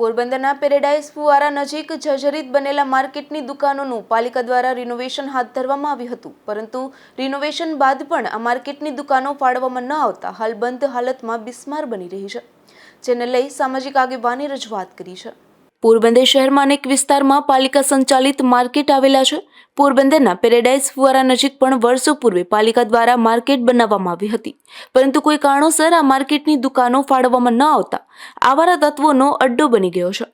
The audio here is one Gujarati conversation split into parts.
પોરબંદરના પેરેડાઇઝ ફુવારા નજીક જર્જરિત બનેલા માર્કેટની દુકાનોનું પાલિકા દ્વારા રિનોવેશન હાથ ધરવામાં આવ્યું હતું. પરંતુ રિનોવેશન બાદ પણ આ માર્કેટની દુકાનો ફાળવામાં ન આવતા હાલ બંધ હાલતમાં બિસ્માર બની રહી છે. જેને લઈ સામાજિક આગેવાની રજૂઆત કરી છે. પોરબંદર શહેરમાં અનેક વિસ્તારમાં પાલિકા સંચાલિત માર્કેટ આવેલા છે. પોરબંદરના પેરેડાઇઝ ફુવારા નજીક પણ વર્ષો પૂર્વે પાલિકા દ્વારા માર્કેટ બનાવવામાં આવી હતી. પરંતુ કોઈ કારણોસર આ માર્કેટની દુકાનો ફાળવવામાં ન આવતા આવારા તત્વોનો અડ્ડો બની ગયો છે.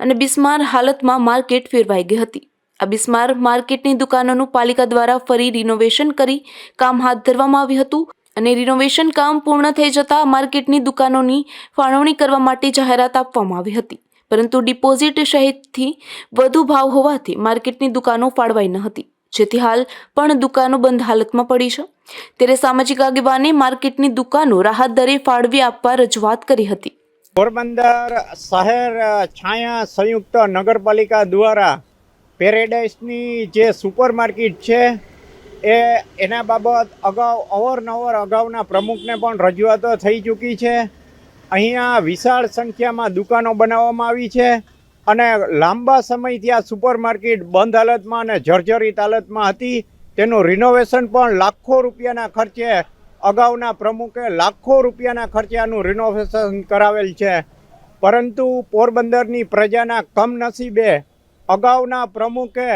અને બિસ્માર હાલતમાં માર્કેટ ફેરવાઈ ગઈ હતી. આ બિસ્માર માર્કેટની દુકાનોનું પાલિકા દ્વારા ફરી રિનોવેશન કરી કામ હાથ ધરવામાં આવ્યું હતું અને રિનોવેશન કામ પૂર્ણ થઈ જતાં માર્કેટની દુકાનોની ફાળવણી કરવા માટે જાહેરાત આપવામાં આવી હતી. પરંતુ ડિપોઝિટ સહિતથી વધુ ભાવ હોવાથી માર્કેટની દુકાનો ફાળવાઈ ન હતી. જેથી હાલ પણ દુકાનો બંધ હાલતમાં પડી છે. ત્યારે સામાજિક આગેવાને માર્કેટની દુકાનો રાહત દરે ફાળવી આપવા રજૂઆત કરી હતી. પોરબંદર શહેર છાયા સંયુક્ત નગરપાલિકા દ્વારા પેરેડાઇસની જે સુપર માર્કેટ છે, એ એના બાબત અગાઉ અવારનવાર અગાઉના પ્રમુખને પણ રજૂઆતો થઈ ચૂકી છે. અહીંયા વિશાળ સંખ્યામાં દુકાનો બનાવવામાં આવી છે અને લાંબા સમયથી આ સુપર માર્કેટ બંધ હાલતમાં અને જર્જરિત હાલતમાં હતી. તેનું રિનોવેશન પણ લાખો રૂપિયાના ખર્ચે, અગાઉના પ્રમુખે લાખો રૂપિયાના ખર્ચે આનું રિનોવેશન કરાવેલ છે. પરંતુ પોરબંદરની પ્રજાના કમનસીબે અગાઉના પ્રમુખે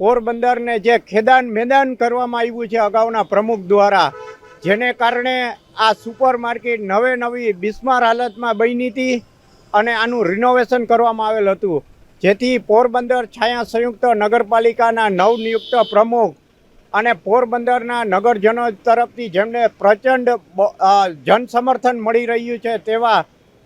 પોરબંદરને જે ખેદાન મેદાન કરવામાં આવ્યું છે અગાઉના પ્રમુખ દ્વારા જેને કારણે આ સુપર માર્કેટ નવે નવી બિસ્માર હાલતમાં બની હતી અને આનું રિનોવેશન કરવામાં આવેલ હતું. જેથી પોરબંદર છાયા સંયુક્ત નગરપાલિકાના નવનિયુક્ત પ્રમુખ અને પોરબંદરના નગરજનો તરફથી જેમને પ્રચંડ જનસમર્થન મળી રહ્યું છે તેવા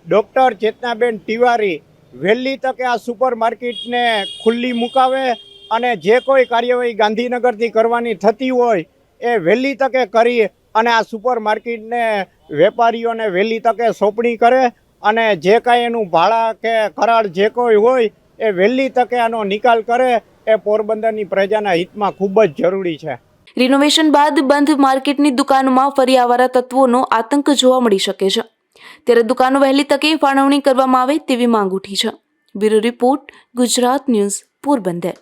ડૉક્ટર ચેતનાબેન તિવારી વહેલી તકે આ સુપર માર્કેટને ખુલ્લી મુકાવે અને જે કોઈ કાર્યવાહી ગાંધીનગરથી કરવાની થતી હોય એ વહેલી તકે કરી અને આ સુપર માર્કેટને વેપારીઓને વહેલી તકે સોંપણી કરે અને જે કાંઈ એનું ભાડા કે કરાર જે કોઈ હોય એ વહેલી તકે આનો નિકાલ કરે, એ પોરબંદરની પ્રજાના હિતમાં ખૂબ જ જરૂરી છે. રિનોવેશન બાદ બંધ માર્કેટની દુકાનોમાં ફરી આવારા તત્વોનો આતંક જોવા મળી શકે છે. ત્યારે દુકાનો વહેલી તકે ફાળવણી કરવામાં આવે તેવી માંગ ઉઠી છે. Bureau report, Gujarat news, Porbandar.